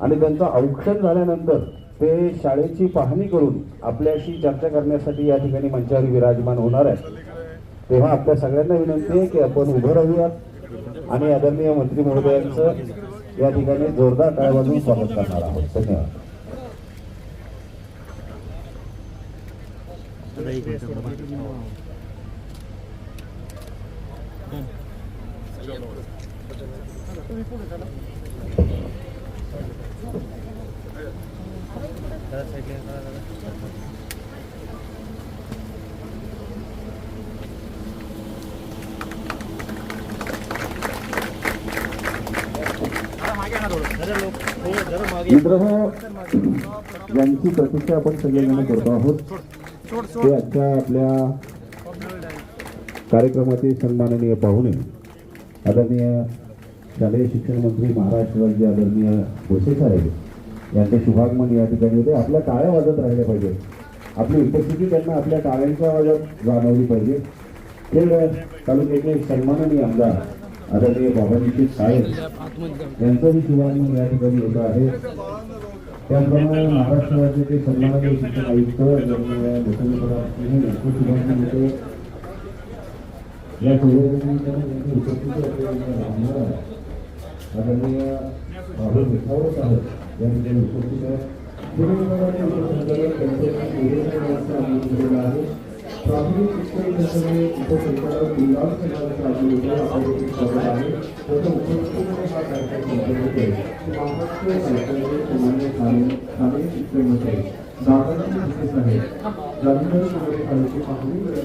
आणि त्यांचं औक्षण झाल्यानंतर ते शाळेची पाहणी करून आपल्याशी चर्चा करण्यासाठी या ठिकाणी मंचावर विराजमान होणार आहे तेव्हा आपल्या सगळ्यांना विनंती आहे की आपण उभं राहूयात आणि आदरणीय मंत्री महोदयांचं या ठिकाणी जोरदार टाळ्या स्वागत करणार आहोत. धन्यवाद. यांची प्रतीक्षा आपण सगळेजण करतो आहोत. ते आजच्या आपल्या कार्यक्रमाचे सन्माननीय पाहुणे आदरणीय शालेय शिक्षण मंत्री महाराष्ट्र राज्य आदरणीय भोसे साहेब यांचे शुभागमन या ठिकाणी होते आपल्या टाळ्या वाजत राहिल्या पाहिजे आपली उपस्थिती त्यांना आपल्या टाळ्यांच्या आवाजात जाणवली पाहिजे. खेळ तालुक्याचे सन्माननीय आमदार आदरणीय बाबाजी साहेब यांचंही शुभागमन या ठिकाणी होत आहे. त्याचप्रमाणे महाराष्ट्र राज्याचे सन्माननीय शिक्षण आयुक्त शुभागमन होते. या सोहळ्यामध्ये त्यांची उपस्थिती असलेल्या आमदार आदरणीय राहुल मिठावळ साहेब या उपस्थित आहे. प्राथमिक शिक्षण संस्थेने उपसंचालक गुलाब आहे त्याच्या हा कार्यक्रम संपन्न महाराष्ट्र सामान्य शालेय शिक्षण शाळेची पाहणी करत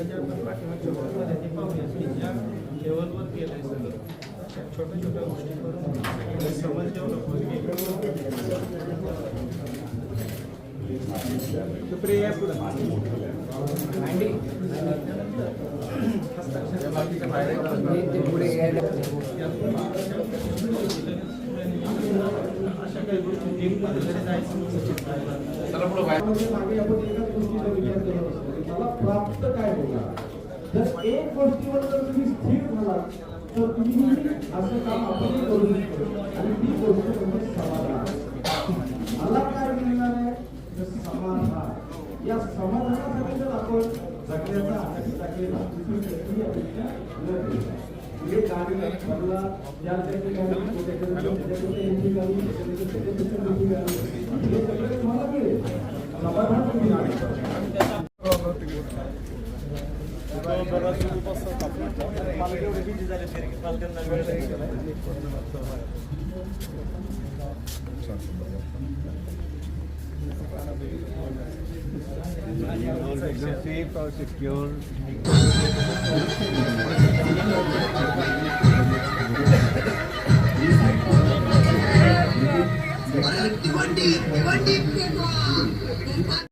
आपण पाठीमागच्या वर्गामध्ये ते पाहूया की ज्या लेवलवर केलं आहे सगळं छोट्या छोट्या गोष्टी करून समज डेव्हलप सुप्रिया पुढं अशा काही गोष्टी चला पुढं बाहेर मागे आपण एकाच गोष्टीचा विचार करत असतो मला प्राप्त काय होणार? जर एक गोष्टीवर जर तुम्ही स्थिर झाला तर तुम्ही असं काम आपण करू शकतो. आणि ती गोष्ट म्हणजे समाधान. मला काय मिळणार आहे? तर समाधान. या समाधानासाठी जर आपण जगण्याचा आधी टाकलेला दुसरी कसली अपेक्षा न केली हे गाडी मला या त्या ठिकाणी किती झाले फेरी पालकांना वेळ Safe or secure. One deep, one deep,